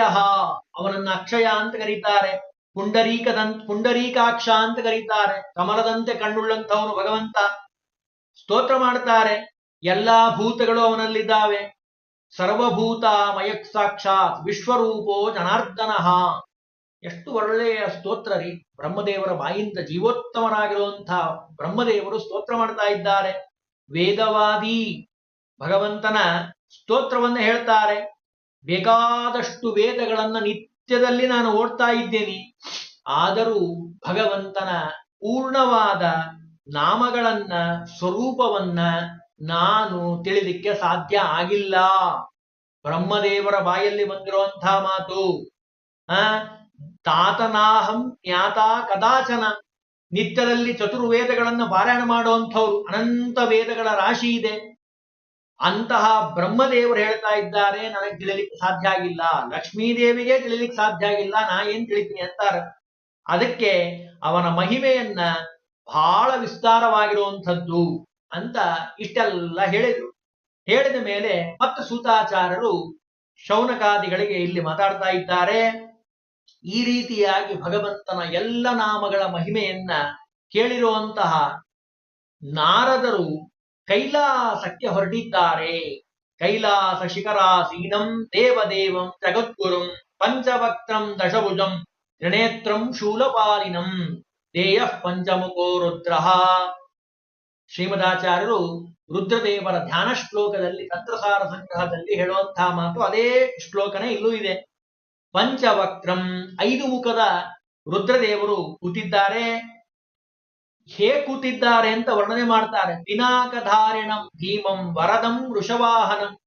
ಅವನನ್ನ ಅಕ್ಷಯ ಅಂತ ಕರೀತಾರೆ. ಪುಂಡರೀಕದಂತ ಪುಂಡರೀಕಾಕ್ಷ ಅಂತ ಕರೀತಾರೆ ಕಮಲದಂತೆ ಕಣ್ಣುಳ್ಳಂಥವನು ಭಗವಂತ. ಸ್ತೋತ್ರ ಮಾಡ್ತಾರೆ. ಎಲ್ಲಾ ಭೂತಗಳು ಅವನಲ್ಲಿದ್ದಾವೆ. ಸರ್ವಭೂತ ಮಯಕ್ ಸಾಕ್ಷಾತ್ ವಿಶ್ವರೂಪೋ ಜನಾರ್ದನಃ. ಎಷ್ಟು ಒಳ್ಳೆಯ ಸ್ತೋತ್ರ ರೀ. ಬ್ರಹ್ಮದೇವರ ಬಾಯಿಂದ ಜೀವೋತ್ತಮರಾಗಿರುವಂತಹ ಬ್ರಹ್ಮದೇವರು ಸ್ತೋತ್ರ ಮಾಡ್ತಾ ಇದ್ದಾರೆ. ವೇದವಾದಿ ಭಗವಂತನ ಸ್ತೋತ್ರವನ್ನು ಹೇಳ್ತಾರೆ. ಬೇಕಾದಷ್ಟು ವೇದಗಳನ್ನ ನಿತ್ಯದಲ್ಲಿ ನಾನು ಓಡ್ತಾ ಇದ್ದೇನೆ. ಆದರೂ ಭಗವಂತನ ಪೂರ್ಣವಾದ ನಾಮಗಳನ್ನ, ಸ್ವರೂಪವನ್ನ ನಾನು ತಿಳಿಲಿಕ್ಕೆ ಸಾಧ್ಯ ಆಗಿಲ್ಲ. ಬ್ರಹ್ಮದೇವರ ಬಾಯಲ್ಲಿ ಬಂದಿರುವಂತಹ ಮಾತು, ಆ, ತಾತನಾಹಂ ಜ್ಞಾತ ಕದಾಚನ. ನಿತ್ಯದಲ್ಲಿ ಚತುರ್ವೇದಗಳನ್ನು ಪಾರಾಯಣ ಮಾಡುವಂಥವ್ರು ಅನಂತ ವೇದಗಳ ರಾಶಿ ಇದೆ. ಅಂತಹ ಬ್ರಹ್ಮದೇವರು ಹೇಳ್ತಾ ಇದ್ದಾರೆ, ನನಗೆ ತಿಳಿಲಿಕ್ಕೆ ಸಾಧ್ಯ ಆಗಿಲ್ಲ. ಲಕ್ಷ್ಮೀದೇವಿಗೆ ತಿಳಿಲಿಕ್ಕೆ ಸಾಧ್ಯ ಆಗಿಲ್ಲ, ನಾ ಏನ್ ತಿಳಿತೀನಿ ಅಂತಾರೆ. ಅದಕ್ಕೆ ಅವನ ಮಹಿಮೆಯನ್ನ ಬಹಳ ವಿಸ್ತಾರವಾಗಿರುವಂಥದ್ದು ಅಂತ ಇಷ್ಟೆಲ್ಲ ಹೇಳಿದ್ರು. ಹೇಳಿದ ಮೇಲೆ ಮತ್ತೆ ಸೂತಾಚಾರರು ಶೌನಕಾದಿಗಳಿಗೆ ಇಲ್ಲಿ ಮಾತಾಡ್ತಾ ಇದ್ದಾರೆ. ಈ ರೀತಿಯಾಗಿ ಭಗವಂತನ ಎಲ್ಲ ನಾಮಗಳ ಮಹಿಮೆಯನ್ನ ಕೇಳಿರುವಂತಹ ನಾರದರು ಕೈಲಾಸಕ್ಕೆ ಹೊರಟಿದ್ದಾರೆ. ಕೈಲಾಸ ಶಿಖರಾಸೀನಂ ದೇವದೇವಂ ಜಗದ್ಗುರುಂ ಪಂಚವಕ್ತಂ ದಶಭುಜಂ ತ್ರಿನೇತ್ರಂ ಶೂಲಪಾಲಿನಂ ದೇಯ ಪಂಚಮುಖೋ ರುದ್ರ. ಶ್ರೀಮದಾಚಾರ್ಯರು ರುದ್ರದೇವರ ಧ್ಯಾನ ಶ್ಲೋಕದಲ್ಲಿ, ತಂತ್ರಸಾರ ಸಂಗ್ರಹದಲ್ಲಿ ಹೇಳುವಂತಹ ಮಾತು ಅದೇ ಶ್ಲೋಕನೇ ಇಲ್ಲೂ ಇದೆ. ಪಂಚವಕ್ರಂ ಐದು ಮುಖದ ರುದ್ರದೇವರು ಕೂತಿದ್ದಾರೆ. ಹೇಗೆ ಕೂತಿದ್ದಾರೆ ಅಂತ ವರ್ಣನೆ ಮಾಡ್ತಾರೆ. ಪಿನಾಕಧಾರಿಣಂ ಭೀಮಂ ವರದಂ ವೃಷವಾಹನಂ.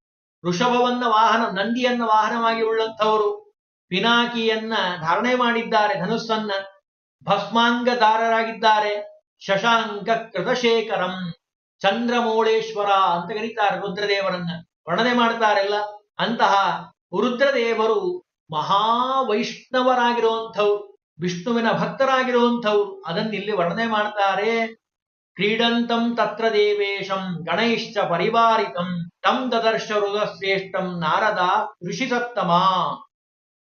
ವೃಷಭವನ್ನ ವಾಹನ, ನಂದಿಯನ್ನ ವಾಹನವಾಗಿ ಉಳ್ಳಂಥವರು. ಪಿನಾಕಿಯನ್ನ ಧಾರಣೆ ಮಾಡಿದ್ದಾರೆ, ಧನುಸ್ಸನ್ನ. ಭಸ್ಮಾಂಗಧಾರರಾಗಿದ್ದಾರೆ. ಶಶಾಂಕ ಕೃತಶೇಖರಂ ಚಂದ್ರಮೌಳೇಶ್ವರ ಅಂತ ಕರೀತಾರೆ ರುದ್ರದೇವರನ್ನ. ವರ್ಣನೆ ಮಾಡ್ತಾರೆಲ್ಲ ಅಂತಹ ರುದ್ರದೇವರು ಮಹಾವೈಷ್ಣವರಾಗಿರುವಂಥವ್ರು. ವಿಷ್ಣುವಿನ ಭಕ್ತರಾಗಿರುವಂಥವ್ರು ಅದನ್ನಿಲ್ಲಿ ವರ್ಣನೆ ಮಾಡ್ತಾರೆ. ಕ್ರೀಡಂತಂ ತತ್ರ ದೇವೇಶಂ ಗಣೈಶ್ಚ ಪರಿವಾರಿತಂ, ತಂ ದದರ್ಶ ಶ್ರೇಷ್ಠಂ ನಾರದ ಋಷಿಸತ್ತಮ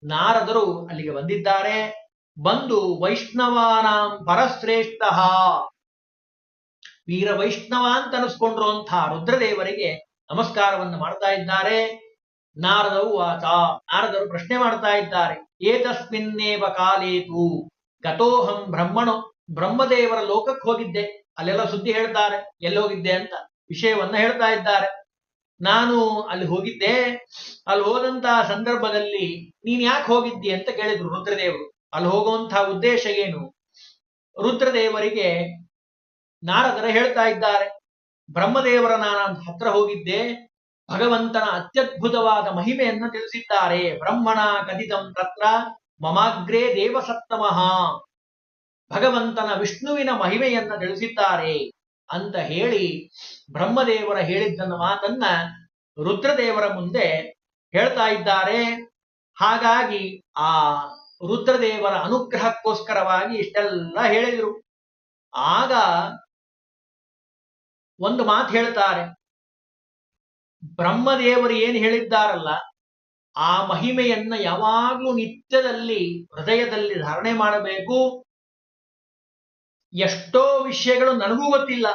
ನಾರದರು ಅಲ್ಲಿಗೆ ಬಂದಿದ್ದಾರೆ. ಬಂದು ವೈಷ್ಣವಾನಾಂ ಪರಶ್ರೇಷ್ಠ. ವೀರ ವೈಷ್ಣವ ಅಂತ ಅನಿಸ್ಕೊಂಡಿರುವಂತಹ ರುದ್ರದೇವರಿಗೆ ನಮಸ್ಕಾರವನ್ನು ಮಾಡ್ತಾ ಇದ್ದಾರೆ. ನಾರದವು ವಾಚ. ನಾರದರು ಪ್ರಶ್ನೆ ಮಾಡ್ತಾ ಇದ್ದಾರೆ. ಏತಸ್ಮಿನ್ನೇವ ಕಾಲೇತು ಗತೋಹಂ ಬ್ರಹ್ಮಣು, ಬ್ರಹ್ಮದೇವರ ಲೋಕಕ್ಕೆ ಹೋಗಿದ್ದೆ. ಅಲ್ಲೆಲ್ಲ ಸುದ್ದಿ ಹೇಳ್ತಾರೆ, ಎಲ್ಲೋಗಿದ್ದೆ ಅಂತ ವಿಷಯವನ್ನ ಹೇಳ್ತಾ ಇದ್ದಾರೆ. ನಾನು ಅಲ್ಲಿ ಹೋಗಿದ್ದೆ. ಅಲ್ಲಿ ಹೋದಂತಹ ಸಂದರ್ಭದಲ್ಲಿ ನೀನ್ ಯಾಕೆ ಹೋಗಿದ್ದಿ ಅಂತ ಕೇಳಿದ್ರು ರುದ್ರದೇವರು. ಅಲ್ಲಿ ಹೋಗುವಂತಹ ಉದ್ದೇಶ ಏನು? ರುದ್ರದೇವರಿಗೆ ನಾರದರ ಹೇಳ್ತಾ ಇದ್ದಾರೆ, ಬ್ರಹ್ಮದೇವರ ನಾನು ಹತ್ರ ಹೋಗಿದ್ದೆ. ಭಗವಂತನ ಅತ್ಯದ್ಭುತವಾದ ಮಹಿಮೆಯನ್ನು ತಿಳಿಸಿದ್ದಾರೆ. ಬ್ರಹ್ಮಣ ಕಥಿತಂ ತತ್ರ ಮಮಾಗ್ರೇ ದೇವಸತ್ತಮಃ. ಭಗವಂತನ ವಿಷ್ಣುವಿನ ಮಹಿಮೆಯನ್ನು ತಿಳಿಸಿದ್ದಾರೆ ಅಂತ ಹೇಳಿ ಬ್ರಹ್ಮದೇವರ ಹೇಳಿದ್ದನ್ನು ಮಾತನ್ನ ರುದ್ರದೇವರ ಮುಂದೆ ಹೇಳ್ತಾ ಇದ್ದಾರೆ. ಹಾಗಾಗಿ ಆ ರುದ್ರದೇವರ ಅನುಗ್ರಹಕ್ಕೋಸ್ಕರವಾಗಿ ಇಷ್ಟೆಲ್ಲ ಹೇಳಿದರು. ಆಗ ಒಂದು ಮಾತು ಹೇಳ್ತಾರೆ. ಬ್ರಹ್ಮದೇವರು ಏನು ಹೇಳಿದ್ದಾರಲ್ಲ, ಆ ಮಹಿಮೆಯನ್ನ ಯಾವಾಗಲೂ ನಿತ್ಯದಲ್ಲಿ, ಹೃದಯದಲ್ಲಿ ಧಾರಣೆ ಮಾಡಬೇಕು. ಎಷ್ಟೋ ವಿಷಯಗಳು ನನಗೂ ಗೊತ್ತಿಲ್ಲ.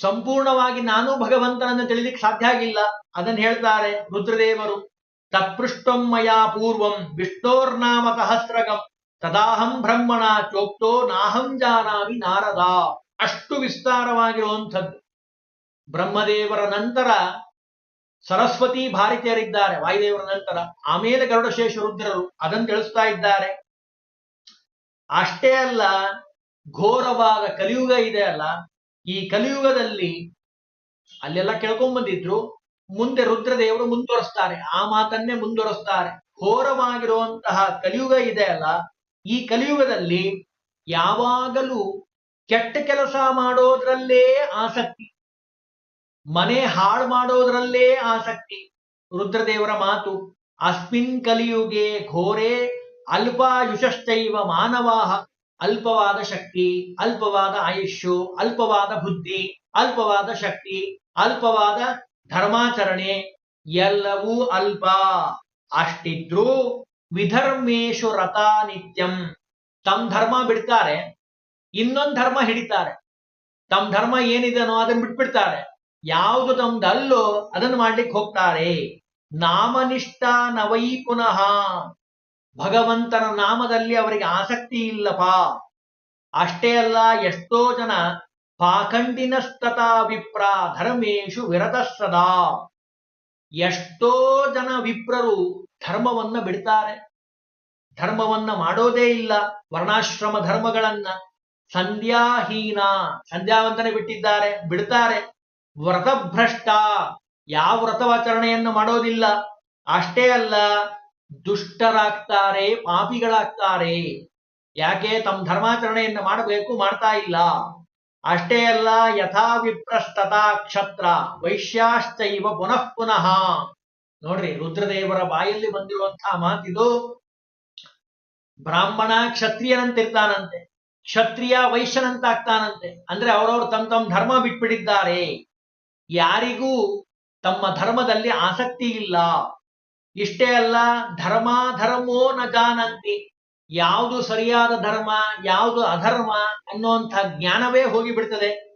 ಸಂಪೂರ್ಣವಾಗಿ ನಾನು ಭಗವಂತನನ್ನು ತಿಳಿಲಿಕ್ಕೆ ಸಾಧ್ಯ ಆಗಿಲ್ಲ. ಅದನ್ನು ಹೇಳ್ತಾರೆ ರುದ್ರದೇವರು, ತತ್ಪೃಷ್ಟಂ ಮಯಾ ಪೂರ್ವಂ ವಿಷ್ಣೋರ್ನಾಮ ಸಹಸ್ರಗಂ ತದಾಹಂ ಬ್ರಹ್ಮಣ ಚೋಕ್ತೋ ನಾಹಂ ಜಾನಾಮಿ ನಾರದ. ಅಷ್ಟು ವಿಸ್ತಾರವಾಗಿರುವಂಥದ್ದು. ಬ್ರಹ್ಮದೇವರ ನಂತರ ಸರಸ್ವತಿ ಭಾರತೀಯರಿದ್ದಾರೆ, ವಾಯುದೇವರ ನಂತರ. ಆಮೇಲೆ ಗರುಡಶೇಷ ರುದ್ರರು ಅದನ್ನು ತಿಳಿಸ್ತಾ ಇದ್ದಾರೆ. ಅಷ್ಟೇ ಅಲ್ಲ, ಘೋರವಾದ ಕಲಿಯುಗ ಇದೆ ಅಲ್ಲ, ಈ ಕಲಿಯುಗದಲ್ಲಿ ಅಲ್ಲೆಲ್ಲ ಕೇಳ್ಕೊಂಡ್ ಬಂದಿದ್ರು, ಮುಂದೆ ರುದ್ರದೇವರು ಮುಂದುವರಿಸ್ತಾರೆ, ಆ ಮಾತನ್ನೇ ಮುಂದುವರಿಸ್ತಾರೆ. ಘೋರವಾಗಿರುವಂತಹ ಕಲಿಯುಗ ಇದೆ ಅಲ್ಲ, ಈ ಕಲಿಯುಗದಲ್ಲಿ ಯಾವಾಗಲೂ ಕೆಟ್ಟ ಕೆಲಸ ಮಾಡೋದ್ರಲ್ಲೇ ಆಸಕ್ತಿ. ಮನೆ ಹಾಳು ಮಾಡೋದ್ರಲ್ಲೇ ಆಸಕ್ತಿ. ರುದ್ರದೇವರ ಮಾತು, ಅಸ್ಮಿನ್ ಕಲಿಯುಗೆ ಘೋರೆ ಅಲ್ಪಾಯುಷಶ್ಚೈವ ಮಾನವಾಹ. ಅಲ್ಪವಾದ ಶಕ್ತಿ, ಅಲ್ಪವಾದ ಆಯುಷ್ಯು, ಅಲ್ಪವಾದ ಬುದ್ಧಿ, ಅಲ್ಪವಾದ ಶಕ್ತಿ, ಅಲ್ಪವಾದ ಧರ್ಮಾಚರಣೆ. ಎಲ್ಲವೂ ಅಲ್ಪ. ಅಷ್ಟಿದ್ರೂ ವಿಧರ್ಮೇಶು ರಥ ನಿತ್ಯಂ. ತಮ್ಮ ಧರ್ಮ ಬಿಡ್ತಾರೆ, ಇನ್ನೊಂದು ಧರ್ಮ ಹಿಡಿತಾರೆ. ತಮ್ಮ ಧರ್ಮ ಏನಿದೆನೋ ಅದನ್ನ ಬಿಟ್ಬಿಡ್ತಾರೆ. ಯಾವುದು ತಮ್ದಲ್ಲೋ ಅದನ್ನು ಮಾಡ್ಲಿಕ್ಕೆ ಹೋಗ್ತಾರೆ. ನಾಮನಿಷ್ಠ ನವೈ ಪುನಃ. ಭಗವಂತನ ನಾಮದಲ್ಲಿ ಅವರಿಗೆ ಆಸಕ್ತಿ ಇಲ್ಲಪ್ಪ. ಅಷ್ಟೇ ಅಲ್ಲ, ಎಷ್ಟೋ ಜನ ಪಾಖಂಡಿನಸ್ತತಾ ವಿಪ್ರ ಧರ್ಮೇಶು ವಿರತ ಸದಾ ಎಷ್ಟೋ ಜನ ವಿಪ್ರರು ಧರ್ಮವನ್ನ ಬಿಡ್ತಾರೆ. ಧರ್ಮವನ್ನ ಮಾಡೋದೇ ಇಲ್ಲ, ವರ್ಣಾಶ್ರಮ ಧರ್ಮಗಳನ್ನ. ಸಂಧ್ಯಾಹೀನ, ಸಂಧ್ಯಾವಂತನೆ ಬಿಟ್ಟಿದ್ದಾರೆ, ಬಿಡ್ತಾರೆ. ವ್ರತಭ್ರಷ್ಟ. ಯಾವ ವ್ರತವಾಚರಣೆಯನ್ನು ಮಾಡೋದಿಲ್ಲ. ಅಷ್ಟೇ ಅಲ್ಲ, ದುಷ್ಟರಾಗ್ತಾರೆ, ಪಾಪಿಗಳಾಗ್ತಾರೆ. ಯಾಕೆ? ತಮ್ಮ ಧರ್ಮಾಚರಣೆಯನ್ನು ಮಾಡಬೇಕು, ಮಾಡ್ತಾ ಇಲ್ಲ. ಅಷ್ಟೇ ಅಲ್ಲ, ಯಥಾ ವಿಪ್ರಷ್ಟತಾ ಕ್ಷತ್ರ, ವೈಶ್ಯಾಶ್ಚೈವ ಪುನಃ ಪುನಃ. ನೋಡ್ರಿ, ರುದ್ರದೇವರ ಬಾಯಲ್ಲಿ ಬಂದಿರುವಂತಹ ಮಾತಿದು, ಬ್ರಾಹ್ಮಣ ಕ್ಷತ್ರಿಯನಂತಿರ್ತಾನಂತೆ. ಕ್ಷತ್ರಿಯ ವೈಶ್ಯನಂತಾಗ್ತಾನಂತೆ. ಅಂದ್ರೆ ಅವರವರು ತಮ್ಮ ತಮ್ಮ ಧರ್ಮ ಬಿಟ್ಬಿಟ್ಟಿದ್ದಾರೆ. ಯಾರಿಗೂ ತಮ್ಮ ಧರ್ಮದಲ್ಲಿ ಆಸಕ್ತಿ ಇಲ್ಲ. ಇಷ್ಟೇ ಅಲ್ಲ, ಧರ್ಮ ಧರ್ಮೋ ನ ಜಾನಂತಿ. ಯಾವುದು ಸರಿಯಾದ ಧರ್ಮ, ಯಾವುದು ಅಧರ್ಮ ಅನ್ನುವಂಥ ಜ್ಞಾನವೇ ಹೋಗಿಬಿಡ್ತದೆ.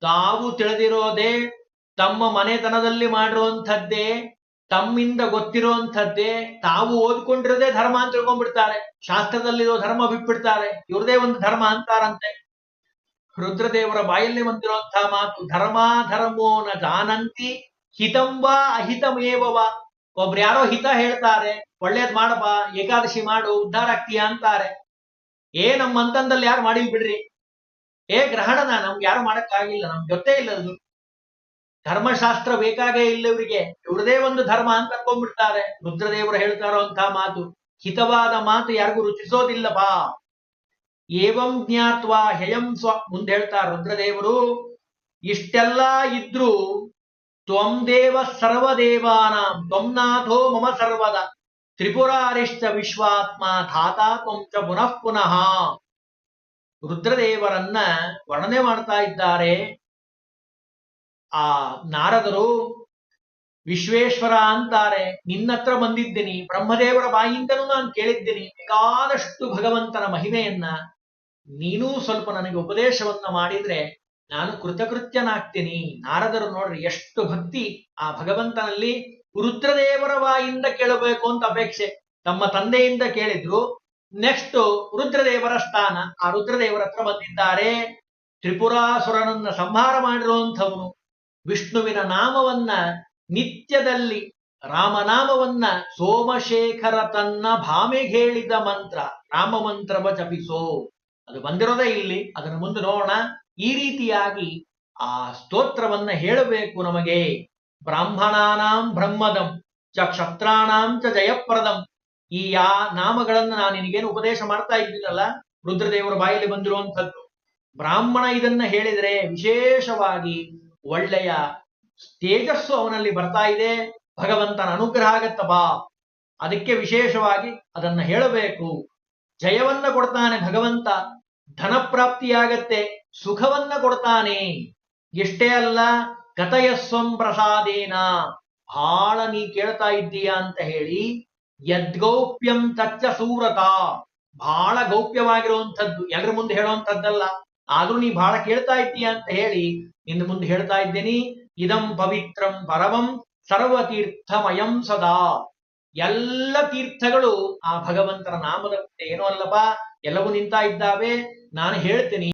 ತಾವು ತಿಳಿದಿರೋದೇ ತಮ್ಮ ಮನೆತನದಲ್ಲಿ ಮಾಡಿರುವಂಥದ್ದೇ, ತಮ್ಮಿಂದ ಗೊತ್ತಿರುವಂಥದ್ದೇ, ತಾವು ಓದ್ಕೊಂಡಿರೋದೇ ಧರ್ಮ ಅಂತ ತಿಳ್ಕೊಂಡ್ಬಿಡ್ತಾರೆ. ಶಾಸ್ತ್ರದಲ್ಲಿರೋ ಧರ್ಮ ಬಿಟ್ಬಿಡ್ತಾರೆ. ಇವ್ರದೇ ಒಂದು ಧರ್ಮ ಅಂತಾರಂತೆ. ರುದ್ರದೇವರ ಬಾಯಲ್ಲಿ ಬಂದಿರುವಂತಹ ಮಾತು ಧರ್ಮಾಧರ್ಮೋ ನ ಜಾನಂತಿ ಹಿತಂಬ ಅಹಿತಮೇವವ ಒಬ್ರು ಯಾರೋ ಹಿತ ಹೇಳ್ತಾರೆ, ಒಳ್ಳೇದ್ ಮಾಡಪ್ಪ ಏಕಾದಶಿ ಮಾಡು, ಉದ್ಧಾರ ಆಗ್ತೀಯ? ಅಂತಾರೆ. ಏ ನಮ್ಮ ಮಂತಂದಲ್ಲಿ ಯಾರು ಮಾಡಿಲ್ ಬಿಡ್ರಿ? ಏ, ಗ್ರಹಣನ, ನಮ್ಗೆ ಯಾರು ಮಾಡಕ್ಕಾಗಿಲ್ಲ ನಮ್ ಜೊತೆ ಇಲ್ಲ ಅದು. ಧರ್ಮಶಾಸ್ತ್ರ ಬೇಕಾಗೇ ಇಲ್ಲ ಇವರಿಗೆ. ಇವ್ರದೇ ಒಂದು ಧರ್ಮ ಅಂತ ಅನ್ಕೊಂಡ್ಬಿಡ್ತಾರೆ. ರುದ್ರದೇವರು ಹೇಳ್ತಾರೋ ಅಂತ ಮಾತು, ಹಿತವಾದ ಮಾತು ಯಾರಿಗೂ ರುಚಿಸೋದಿಲ್ಲಪ್ಪ ಏವಂ ಜ್ಞಾತ್ವಾ ಹಯಂ ಸ್ವ, ಮುಂದೆ ಹೇಳ್ತಾರೆ ರುದ್ರದೇವರು, ಇಷ್ಟೆಲ್ಲ ಇದ್ರೂ ತ್ವಂ ದೇವ ಸರ್ವದೇವಾನಾಂ ತ್ವಂನಾಥೋ ಮಮ ಸರ್ವದ, ತ್ರಿಪುರಾರಿಶ್ಚ ವಿಶ್ವಾತ್ಮ ಧಾತ ತ್ವಂ ಚ ಪುನಃ ಪುನಃ. ರುದ್ರದೇವರನ್ನ ವರ್ಣನೆ ಮಾಡ್ತಾ ಇದ್ದಾರೆ. ಆ ನಾರದರು ವಿಶ್ವೇಶ್ವರ ಅಂತಾರೆ, ನಿನ್ನತ್ರ ಬಂದಿದ್ದೀನಿ, ಬ್ರಹ್ಮದೇವರ ಬಾಯಿಂದನೂ ನಾನು ಕೇಳಿದ್ದೀನಿ, ಬೇಕಾದಷ್ಟು ಭಗವಂತನ ಮಹಿಮೆಯನ್ನ ನೀನೂ ಸ್ವಲ್ಪ ನನಗೆ ಉಪದೇಶವನ್ನ ಮಾಡಿದ್ರೆ ನಾನು ಕೃತಕೃತ್ಯನಾಗ್ತೀನಿ. ನಾರದರು ನೋಡ್ರಿ, ಎಷ್ಟು ಭಕ್ತಿ ಆ ಭಗವಂತನಲ್ಲಿ ರುದ್ರದೇವರ ವಾಯಿಂದ ಕೇಳಬೇಕು ಅಂತ ಅಪೇಕ್ಷೆ. ತಮ್ಮ ತಂದೆಯಿಂದ ಕೇಳಿದ್ರು, ನೆಕ್ಸ್ಟ್ ರುದ್ರದೇವರ ಸ್ಥಾನ. ಆ ರುದ್ರದೇವರ ಹತ್ರ ಬಂದಿದ್ದಾರೆ. ತ್ರಿಪುರಾಸುರನನ್ನ ಸಂಹಾರ ಮಾಡಿರುವಂಥವನು. ವಿಷ್ಣುವಿನ ನಾಮವನ್ನ, ನಿತ್ಯದಲ್ಲಿ ರಾಮನಾಮವನ್ನ ಸೋಮಶೇಖರ ತನ್ನ ಭಾಮೆಗೆ ಹೇಳಿದ ಮಂತ್ರ. ರಾಮ ಮಂತ್ರವ ಜಪಿಸೋ ಅದು ಬಂದಿರೋದೇ ಇಲ್ಲಿ. ಅದನ್ನ ಮುಂದೆ ನೋಡೋಣ. ಈ ರೀತಿಯಾಗಿ ಆ ಸ್ತೋತ್ರವನ್ನ ಹೇಳಬೇಕು ನಮಗೆ. ಬ್ರಾಹ್ಮಣಾನಾಂ ಬ್ರಹ್ಮದಂ ಚ ಕ್ಷತ್ರಾಣಾಂ ಚ ಜಯಪ್ರದಂ. ಈ ಯಾ ನಾಮಗಳನ್ನ ನಾನು ನಿನಗೇನು ಉಪದೇಶ ಮಾಡ್ತಾ ಇದ್ದೀನಲ್ಲ? ರುದ್ರದೇವರ ಬಾಯಲ್ಲಿ ಬಂದಿರುವಂಥದ್ದು. ಬ್ರಾಹ್ಮಣ ಇದನ್ನ ಹೇಳಿದ್ರೆ ವಿಶೇಷವಾಗಿ ಒಳ್ಳೆಯ ತೇಜಸ್ಸು ಅವನಲ್ಲಿ ಬರ್ತಾ ಇದೆ. ಭಗವಂತನ ಅನುಗ್ರಹ ಬಾ. ಅದಕ್ಕೆ ವಿಶೇಷವಾಗಿ ಅದನ್ನ ಹೇಳಬೇಕು. ಜಯವನ್ನ ಕೊಡ್ತಾನೆ ಭಗವಂತ. ಧನ ಪ್ರಾಪ್ತಿಯಾಗತ್ತೆ ಸುಖವನ್ನ ಕೊಡ್ತಾನೆ. ಎಷ್ಟೇ ಅಲ್ಲ ಕಥಯಸ್ವಂ ಪ್ರಸಾದೇನ. ಬಹಳ ನೀ ಕೇಳ್ತಾ ಇದ್ದೀಯಾ ಅಂತ ಹೇಳಿ, ಯದ್ಗೌಪ್ಯಂ ತಚ್ಚ ಸೂರತ ಬಹಳ ಗೌಪ್ಯವಾಗಿರುವಂಥದ್ದು, ಎಲ್ರ ಮುಂದೆ ಹೇಳುವಂಥದ್ದಲ್ಲ. ಆದ್ರೂ ನೀ ಬಹಳ ಕೇಳ್ತಾ ಇದ್ದೀಯಾ ಅಂತ ಹೇಳಿ ನಿನ್ನ ಮುಂದೆ ಹೇಳ್ತಾ ಇದ್ದೇನೆ, ಇದಂ ಪವಿತ್ರಂ ಪರಮಂ ಸರ್ವತೀರ್ಥಮಯಂ ಸದಾ. ಎಲ್ಲ ತೀರ್ಥಗಳು ಆ ಭಗವಂತನ ನಾಮದ ಏನೂ ಅಲ್ಲಪ್ಪ, ಎಲ್ಲವೂ ನಿಂತಾ ಇದ್ದಾವೆ. ನಾನು ಹೇಳ್ತೀನಿ